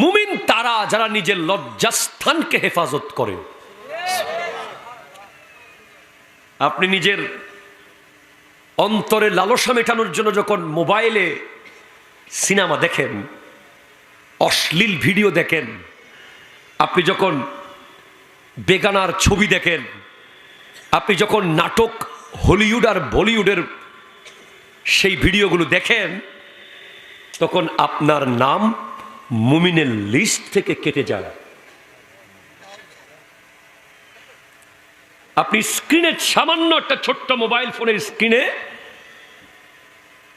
মুমিন তারা যারা নিজের লজ্জাস্থানকে হেফাজত করে। আপনি নিজের অন্তরে লালসা মেটানোর জন্য যখন মোবাইলে সিনেমা দেখেন, অশ্লীল ভিডিও দেখেন, আপনি যখন বেগানার ছবি দেখেন, আপনি যখন নাটক হলিউড আর বলিউডের সেই ভিডিওগুলো দেখেন, তখন আপনার নাম মুমিনের লিস্ট থেকে কেটে যায় আপনি স্ক্রিনে সামান্য একটা ছোট্ট মোবাইল ফোনের স্ক্রিনে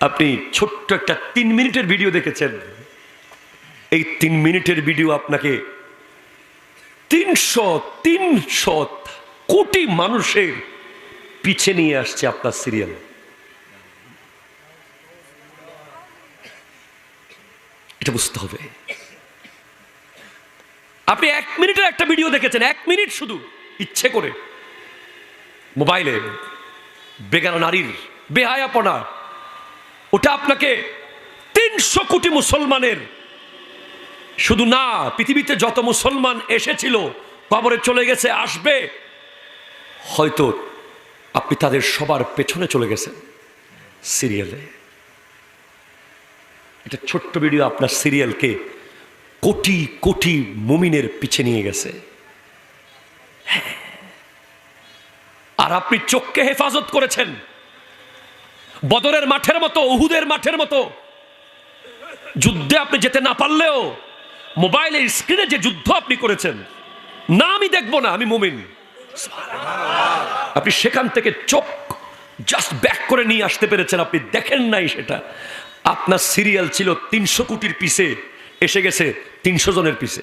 আপনি ছোট্ট একটা তিন মিনিটের ভিডিও দেখেছেন। এই তিন মিনিটের ভিডিও আপনাকে তিনশো তিনশো কোটি মানুষের পিছে নিয়ে আসছে আপনার সিরিয়াল। এটা বুঝতে হবে। আপনি এক মিনিটের একটা ভিডিও দেখেছেন, এক মিনিট শুধু, ইচ্ছে করে। মোবাইলে, বেগানা নারীর, বেহায়াপনা, ওটা আপনাকে তিনশো কোটি মুসলমানের, শুধু না, পৃথিবীতে যত মুসলমান এসেছিল, কবরে চলে গেছে, আসবে, হয়তো আপনি তাদের সবার পেছনে চলে গেছেন, সিরিয়ালে। এটা ছোট্ট ভিডিও আপনার সিরিয়ালকে কোটি কোটি মুমিনের পিছে নিয়ে গেছে। হ্যাঁ। আর আপনি চোখকে হেফাজত করেছেন। বদরের মাঠের মতো, উহুদের মাঠের মতো। যুদ্ধে আপনি যেতে না পারলেও মোবাইলের স্ক্রিনে যে যুদ্ধ আপনি করেছেন, না আমি দেখব না, আমি মুমিন। আপনি সেখান থেকে চোখ জাস্ট ব্যাক করে নিয়ে আসতে পেরেছেন আপনি। দেখেন নাই সেটা। আপনার সিরিয়াল ছিল তিনশো কোটির পিসে এসে গেছে তিনশো জনের পিছে